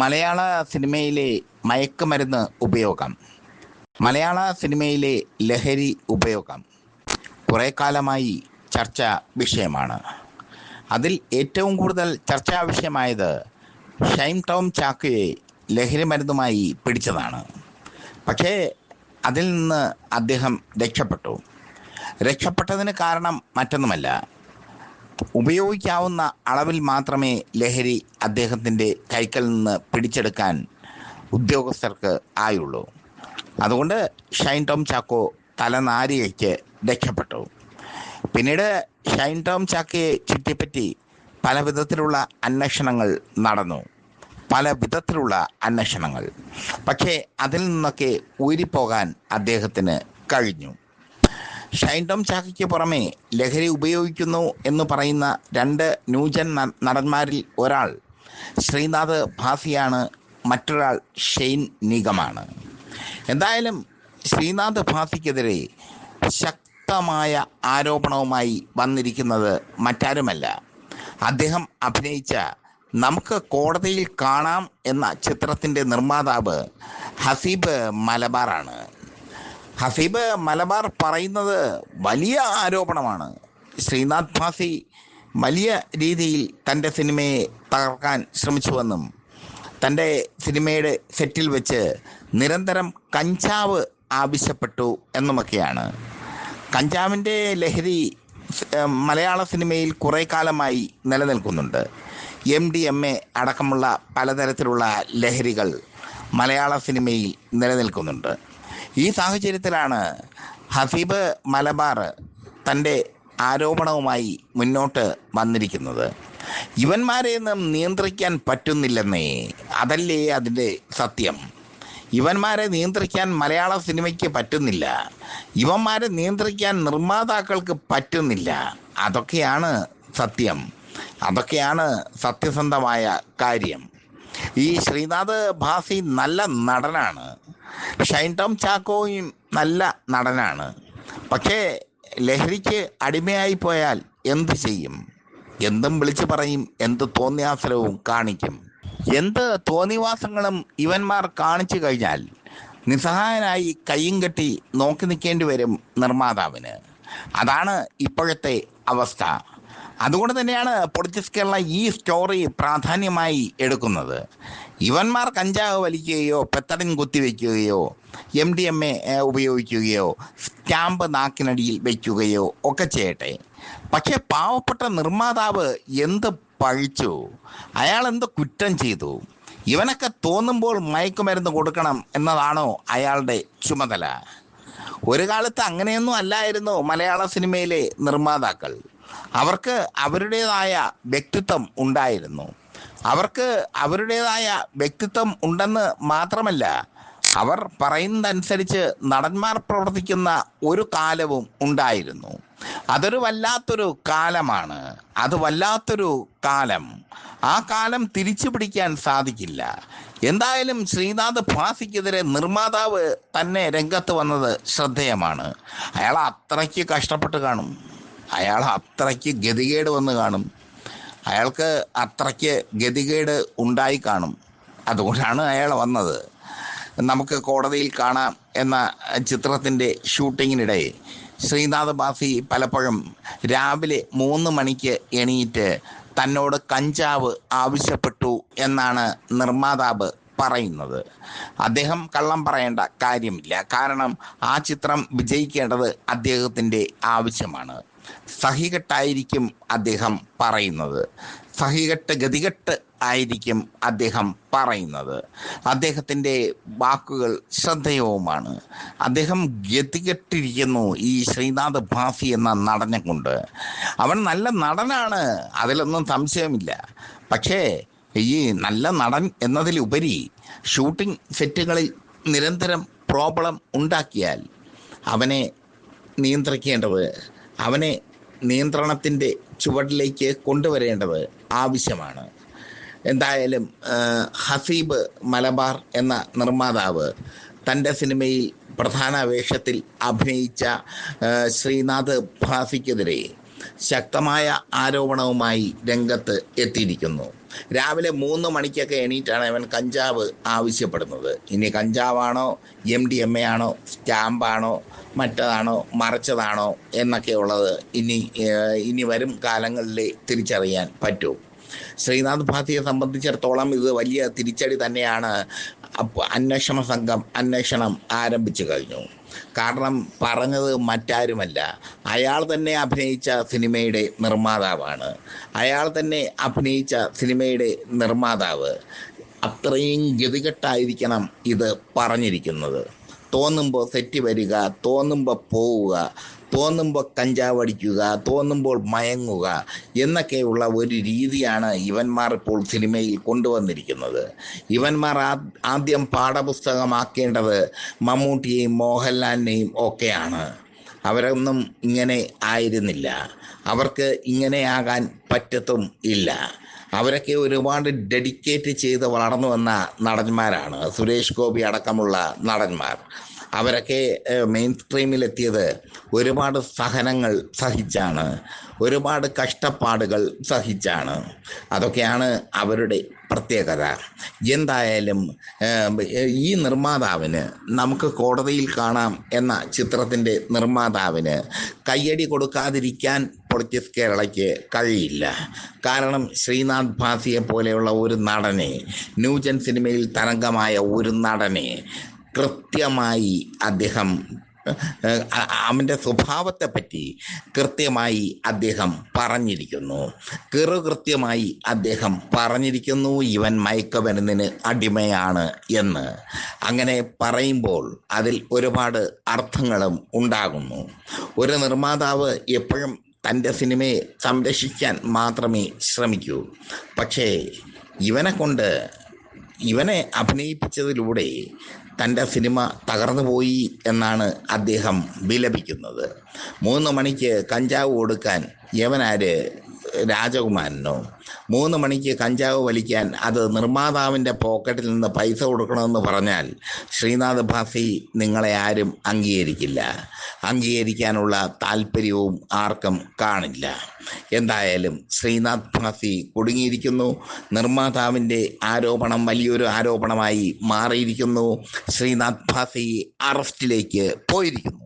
മലയാള സിനിമയിലെ മയക്കുമരുന്ന് ഉപയോഗം. മലയാള സിനിമയിലെ ലഹരി ഉപയോഗം കുറേ കാലമായി ചർച്ച വിഷയമാണ്. അതിൽ ഏറ്റവും കൂടുതൽ ചർച്ചാ വിഷയമായത് ഷൈം ടോം ചാക്കയെ ലഹരി മരുന്നുമായി പിടിച്ചതാണ്. പക്ഷേ അതിൽ നിന്ന് അദ്ദേഹം രക്ഷപ്പെട്ടു. രക്ഷപ്പെട്ടതിന് കാരണം മറ്റൊന്നുമല്ല. ഉപയോഗിക്കാവുന്ന അളവിൽ മാത്രമേ ലഹരി അദ്ദേഹത്തിന്റെ കൈക്കൽ നിന്ന് പിടിച്ചെടുക്കാൻ ഉദ്യോഗസ്ഥർക്ക് ആയുള്ളൂ. അതുകൊണ്ട് ഷൈൻ ടോം ചാക്കോ തലനാരികയ്ക്ക് രക്ഷപ്പെട്ടു. പിന്നീട് ഷൈൻ ടോം ചാക്കയെ ചുറ്റിപ്പറ്റി പല വിധത്തിലുള്ള അന്വേഷണങ്ങൾ നടന്നു. പല വിധത്തിലുള്ള അന്വേഷണങ്ങൾ. പക്ഷേ അതിൽ നിന്നൊക്കെ ഊരിപ്പോകാൻ അദ്ദേഹത്തിന് കഴിഞ്ഞു. ഷൈൻ ചാക്കിക്ക് പുറമെ ലഹരി ഉപയോഗിക്കുന്നു എന്ന് പറയുന്ന രണ്ട് ന്യൂജൻ നടന്മാരിൽ ഒരാൾ ശ്രീനാഥ് ഭാസിയാണ് മറ്റൊരാൾ ഷെയ്ൻ നിഗമാണ്. എന്തായാലും ശ്രീനാഥ് ഭാസിക്കെതിരെ ശക്തമായ ആരോപണവുമായി വന്നിരിക്കുന്നത് മറ്റാരുമല്ല. അദ്ദേഹം അഭിനയിച്ച നമുക്ക് കോടതിയിൽ കാണാം എന്ന ചിത്രത്തിന്റെ നിർമ്മാതാവ് ഹസീബ് മലബാറാണ്. ഹസീബ് മലബാർ പറയുന്നത് വലിയ ആരോപണമാണ്. ശ്രീനാഥ് ഭാസി വലിയ രീതിയിൽ തന്റെ സിനിമയെ തകർക്കാൻ ശ്രമിച്ചുവെന്നും തന്റെ സിനിമയുടെ സെറ്റിൽ വെച്ച് നിരന്തരം കഞ്ചാവ് ആവശ്യപ്പെട്ടു എന്നുമൊക്കെയാണ്. കഞ്ചാവിന്റെ ലഹരി മലയാള സിനിമയിൽ കുറേ കാലമായി നിലനിൽക്കുന്നുണ്ട്. എം ഡി എം എ അടക്കമുള്ള പലതരത്തിലുള്ള ലഹരികൾ മലയാള സിനിമയിൽ നിലനിൽക്കുന്നുണ്ട്. ഈ സാഹചര്യത്തിലാണ് ഹസീബ് മലബാർ തന്റെ ആരോപണവുമായി മുന്നോട്ട് വന്നിരിക്കുന്നത്. ഇവന്മാരെ ഒന്നും നിയന്ത്രിക്കാൻ പറ്റുന്നില്ലെന്നേ അതല്ലേ അതിന്റെ സത്യം. ഇവന്മാരെ നിയന്ത്രിക്കാൻ മലയാള സിനിമയ്ക്ക് പറ്റുന്നില്ല. ഇവന്മാരെ നിയന്ത്രിക്കാൻ നിർമ്മാതാക്കൾക്ക് പറ്റുന്നില്ല. അതൊക്കെയാണ് സത്യം. അതൊക്കെയാണ് സത്യസന്ധമായ കാര്യം. ഈ ശ്രീനാഥ് ഭാസി നല്ല നടനാണ്. ഷൈൻ ടോം ചാക്കോയും നല്ല നടനാണ്. പക്ഷേ ലഹരിക്ക് അടിമയായി പോയാൽ എന്ത് ചെയ്യും? എന്തും വിളിച്ചു പറയും എന്ത് തോന്നിയാസനവും കാണിക്കും. എന്ത് തോന്നിവാസങ്ങളും ഇവന്മാർ കാണിച്ചു കഴിഞ്ഞാൽ നിസ്സഹായനായി കയ്യും കെട്ടി നോക്കി നിൽക്കേണ്ടി വരും നിർമ്മാതാവിന്. അതാണ് ഇപ്പോഴത്തെ അവസ്ഥ. അതുകൊണ്ട് തന്നെയാണ് പൊളിറ്റിക്സ് കേരള ഈ സ്റ്റോറി പ്രാധാന്യമായി എടുക്കുന്നത്. ഇവന്മാർ കഞ്ചാവ് വലിക്കുകയോ പെത്തടൻ കുത്തിവെക്കുകയോ എം ഡി എം എ ഉപയോഗിക്കുകയോ സ്റ്റാമ്പ് നാക്കിനടിയിൽ വയ്ക്കുകയോ ഒക്കെ ചെയ്യട്ടെ. പക്ഷെ പാവപ്പെട്ട നിർമ്മാതാവ് എന്ത് പഴിച്ചു? അയാൾ എന്ത് കുറ്റം ചെയ്തു? ഇവനൊക്കെ തോന്നുമ്പോൾ മയക്കുമരുന്ന് കൊടുക്കണം എന്നതാണോ അയാളുടെ ചുമതല? ഒരു കാലത്ത് അങ്ങനെയൊന്നും അല്ലായിരുന്നു മലയാള സിനിമയിലെ നിർമ്മാതാക്കൾ. അവർക്ക് അവരുടേതായ വ്യക്തിത്വം ഉണ്ടായിരുന്നു. അവർക്ക് അവരുടേതായ വ്യക്തിത്വം ഉണ്ടെന്ന് മാത്രമല്ല അവർ പറയുന്നതനുസരിച്ച് നടന്മാർ പ്രവർത്തിക്കുന്ന ഒരു കാലവും ഉണ്ടായിരുന്നു. അതൊരു വല്ലാത്തൊരു കാലമാണ്. അത് വല്ലാത്തൊരു കാലം. ആ കാലം തിരിച്ചു പിടിക്കാൻ സാധിക്കില്ല. എന്തായാലും ശ്രീനാഥ് ഭാസിക്കെതിരെ നിർമ്മാതാവ് തന്നെ രംഗത്ത് വന്നത് ശ്രദ്ധേയമാണ്. അയാൾ അത്രയ്ക്ക് കഷ്ടപ്പെട്ട് കാണും. അയാൾ അത്രയ്ക്ക് ഗതികേട് വന്ന് കാണും. അയാൾക്ക് അത്രയ്ക്ക് ഗതികേട് ഉണ്ടായി കാണും. അതുകൊണ്ടാണ് അയാൾ വന്നത്. നമുക്ക് കോടതിയിൽ കാണാം എന്ന ചിത്രത്തിന്റെ ഷൂട്ടിങ്ങിനിടെ ശ്രീനാഥ് ബാസി പലപ്പോഴും രാവിലെ മൂന്ന് മണിക്ക് എണീറ്റ് തന്നോട് കഞ്ചാവ് ആവശ്യപ്പെട്ടു എന്നാണ് നിർമ്മാതാവ് പറയുന്നത്. അദ്ദേഹം കള്ളം പറയേണ്ട കാര്യമില്ല. കാരണം ആ ചിത്രം വിജയിക്കേണ്ടത് അദ്ദേഹത്തിന്റെ ആവശ്യമാണ്. സഹികെട്ടായിരിക്കും അദ്ദേഹം പറയുന്നത്. സഹികെട്ട് ഗതികെട്ട് ആയിരിക്കും അദ്ദേഹം പറയുന്നത്. അദ്ദേഹത്തിന്റെ വാക്കുകൾ ശ്രദ്ധേയവുമാണ്. അദ്ദേഹം ഗതികെട്ടിരിക്കുന്നു ഈ ശ്രീനാഥ് ഭാസി എന്ന നടനെ കൊണ്ട്. അവൻ നല്ല നടനാണ് അതിലൊന്നും സംശയമില്ല. പക്ഷേ ഈ നല്ല നടൻ എന്നതിലുപരി ഷൂട്ടിംഗ് സെറ്റുകളിൽ നിരന്തരം പ്രോബ്ലം ഉണ്ടാക്കിയാൽ അവനെ നിയന്ത്രിക്കേണ്ടത് അവനെ നിയന്ത്രണത്തിന്റെ ചുവട്ടിലേക്ക് കൊണ്ടുവരേണ്ടത് ആവശ്യമാണ്. എന്തായാലും ഹസീബ് മലബാർ എന്ന നിർമ്മാതാവ് തന്റെ സിനിമയിൽ പ്രധാന വേഷത്തിൽ അഭിനയിച്ച ശ്രീനാഥ് ഭാസിക്കെതിരെ ശക്തമായ ആരോപണവുമായി രംഗത്ത് എത്തിയിരിക്കുന്നു. രാവിലെ മൂന്ന് മണിക്കൊക്കെ എണീറ്റാണ് അവൻ കഞ്ചാവ് ആവശ്യപ്പെടുന്നത്. ഇനി കഞ്ചാവാണോ എം ഡി എം എ ആണോ സ്റ്റാമ്പാണോ മറ്റതാണോ മറച്ചതാണോ എന്നൊക്കെ ഉള്ളത് ഇനി ഇനി വരും കാലങ്ങളിൽ തിരിച്ചറിയാൻ പറ്റും. ശ്രീനാഥ് ഭാത്തിയെ സംബന്ധിച്ചിടത്തോളം ഇത് വലിയ തിരിച്ചടി തന്നെയാണ്. അന്വേഷണ സംഘം അന്വേഷണം ആരംഭിച്ചു കഴിഞ്ഞു. കാരണം പറഞ്ഞത് മറ്റാരുമല്ല. അയാൾ തന്നെ അഭിനയിച്ച സിനിമയുടെ നിർമ്മാതാവാണ്. അയാൾ തന്നെ അഭിനയിച്ച സിനിമയുടെ നിർമ്മാതാവ്. അത്രയും ഗതികെട്ടായിരിക്കണം ഇത് പറഞ്ഞിരിക്കുന്നത്. തോന്നുമ്പോൾ സെറ്റ് വരിക തോന്നുമ്പോൾ പോവുക. തോന്നുമ്പോൾ കഞ്ചാവ് അടിക്കുക തോന്നുമ്പോൾ മയങ്ങുക എന്നൊക്കെയുള്ള ഒരു രീതിയാണ് ഇവന്മാർ ഇപ്പോൾ സിനിമയിൽ കൊണ്ടുവന്നിരിക്കുന്നത്. ഇവന്മാർ ആദ്യം പാഠപുസ്തകമാക്കേണ്ടത് മമ്മൂട്ടിയെയും മോഹൻലാലിനെയും ഒക്കെയാണ്. അവരൊന്നും ഇങ്ങനെ ആയിരുന്നില്ല. അവർക്ക് ഇങ്ങനെയാകാൻ പറ്റത്തും ഇല്ല. അവരൊക്കെ ഒരുപാട് ഡെഡിക്കേറ്റ് ചെയ്ത് വളർന്നു വന്ന നടന്മാരാണ്. സുരേഷ് ഗോപി അടക്കമുള്ള നടന്മാർ. അവരൊക്കെ മെയിൻ സ്ട്രീമിലെത്തിയത് ഒരുപാട് സഹനങ്ങൾ സഹിച്ചാണ്. ഒരുപാട് കഷ്ടപ്പാടുകൾ സഹിച്ചാണ്. അതൊക്കെയാണ് അവരുടെ പ്രത്യേകത. എന്തായാലും ഈ നിർമ്മാതാവിന് നമുക്ക് കോടതിയിൽ കാണാം എന്ന ചിത്രത്തിന്റെ നിർമ്മാതാവിന് കയ്യടി കൊടുക്കാതിരിക്കാൻ പൊളിറ്റിക്സ് കേരളയ്ക്ക് കഴിയില്ല. കാരണം ശ്രീനാഥ് ഭാസിയെ പോലെയുള്ള ഒരു നടനെ ന്യൂജൻ സിനിമയിൽ തരംഗമായ ഒരു നടനെ കൃത്യമായി അദ്ദേഹം അവന്റെ സ്വഭാവത്തെപ്പറ്റി കൃത്യമായി അദ്ദേഹം പറഞ്ഞിരിക്കുന്നു. കൃത്യമായി അദ്ദേഹം പറഞ്ഞിരിക്കുന്നു ഇവൻ മയക്കമരുന്നിന് അടിമയാണ് എന്ന്. അങ്ങനെ പറയുമ്പോൾ അതിൽ ഒരുപാട് അർത്ഥങ്ങളും ഉണ്ടാകുന്നു. ഒരു നിർമ്മാതാവ് എപ്പോഴും തന്റെ സിനിമയെ സംരക്ഷിക്കാൻ മാത്രമേ ശ്രമിക്കൂ. പക്ഷേ ഇവനെ കൊണ്ട് ഇവനെ അഭിനയിപ്പിച്ചതിലൂടെ തന്റെ സിനിമ തകർന്നു പോയി എന്നാണ് അദ്ദേഹം വിലപിക്കുന്നത്. മൂന്ന് മണിക്ക് കഞ്ചാവ് കൊടുക്കാൻ യവനാര് രാജകുമാരനോ. മൂന്ന് മണിക്ക് കഞ്ചാവ് വലിക്കാൻ അത് നിർമ്മാതാവിന്റെ പോക്കറ്റിൽ നിന്ന് പൈസ കൊടുക്കണമെന്ന് പറഞ്ഞാൽ ശ്രീനാഥ് ഭാസി നിങ്ങളെ ആരും അംഗീകരിക്കില്ല. അംഗീകരിക്കാനുള്ള താല്പര്യവും ആർക്കും കാണില്ല. എന്തായാലും ശ്രീനാഥ് ഭാസി കുടുങ്ങിയിരിക്കുന്നു. നിർമ്മാതാവിന്റെ ആരോപണം വലിയൊരു ആരോപണമായി മാറിയിരിക്കുന്നു. ശ്രീനാഥ് ഭാസി അറസ്റ്റിലേക്ക് പോയിരിക്കുന്നു.